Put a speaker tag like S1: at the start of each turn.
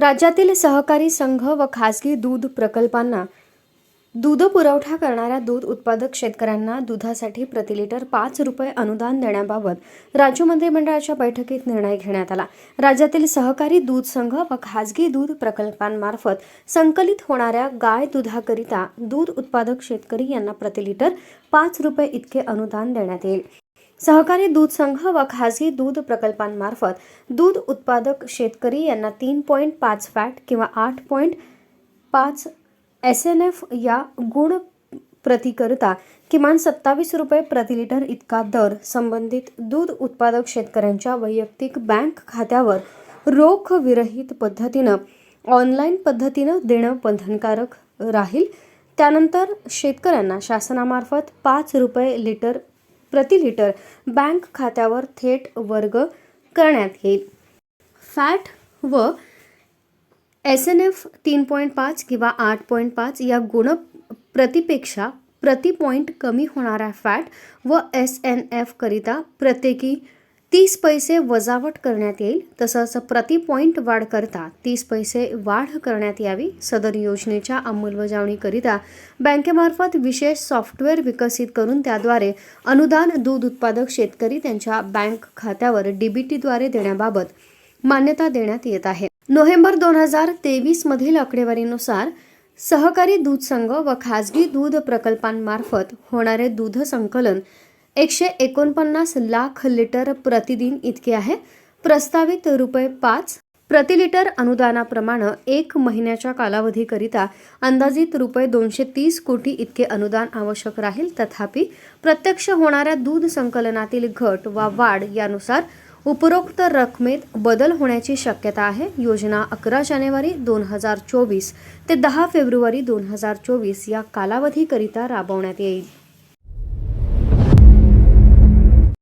S1: राज्यातील सहकारी संघ व खासगी दूध प्रकल्पांना दूध पुरवठा करणाऱ्या दूध उत्पादक शेतकऱ्यांना दुधासाठी प्रति लिटर पाच रुपये अनुदान देण्याबाबत राज्य मंत्रिमंडळाच्या बैठकीत निर्णय घेण्यात आला. राज्यातील सहकारी दूध संघ व खासगी दूध प्रकल्पांमार्फत संकलित होणाऱ्या गाय दुधाकरिता दूध उत्पादक शेतकरी यांना प्रति लिटर पाच रुपये इतके अनुदान देण्यात येईल. सहकारी दूध संघ व खासगी दूध प्रकल्पांमार्फत दूध उत्पादक शेतकरी यांना तीन पॉईंट पाच फॅट किंवा आठ पॉईंट पाच एस एन एफ या गुण प्रतिकरता किमान सत्तावीस रुपये प्रति लिटर इतका दर संबंधित दूध उत्पादक शेतकऱ्यांच्या वैयक्तिक बँक खात्यावर रोख विरहित पद्धतीनं ऑनलाईन पद्धतीनं देणं बंधनकारक राहील. त्यानंतर शेतकऱ्यांना शासनामार्फत पाच रुपये लिटर प्रति लिटर बँक खात्यावर थेट वर्ग करण्यात येईल. फॅट व एस एन एफ तीन पॉईंट पाच किंवा आठ पॉईंट पाच या गुण प्रतिपेक्षा प्रति पॉईंट कमी होणारा फॅट व एस एन एफ करिता प्रत्येकी तीस पैसे वजावट करण्यात येईल. तसंच प्रति पॉईंट वाढ करता तीस पैसे वाढ करण्यात यावी. सदर योजनेच्या अंमलबजावणीकरिता बँकेमार्फत विशेष सॉफ्टवेअर विकसित करून त्याद्वारे अनुदान दूध उत्पादक शेतकरी त्यांच्या बँक खात्यावर डीबीटीद्वारे देण्याबाबत मान्यता देण्यात येत आहे. नोव्हेंबर दोन हजार तेवीस मधील आकडेवारीनुसार सहकारी दूध संघ व खाजगी दूध प्रकल्पांमार्फत होणारे दूध संकलन एकशे एकोणपन्नास लाख लिटर प्रतिदिन इतके आहे. प्रस्तावित रुपये पाच प्रति लिटर अनुदानाप्रमाणे एक महिन्याच्या कालावधीकरिता अंदाजित रुपये दोनशे तीस कोटी इतके अनुदान आवश्यक राहील. तथापि प्रत्यक्ष होणाऱ्या दूध संकलनातील घट वा वाढ यानुसार उपरोक्त रकमेत बदल होण्याची शक्यता आहे. योजना अकरा जानेवारी दोन हजार चोवीस ते दहा फेब्रुवारी दोन हजार चोवीस या कालावधीकरिता राबवण्यात येईल.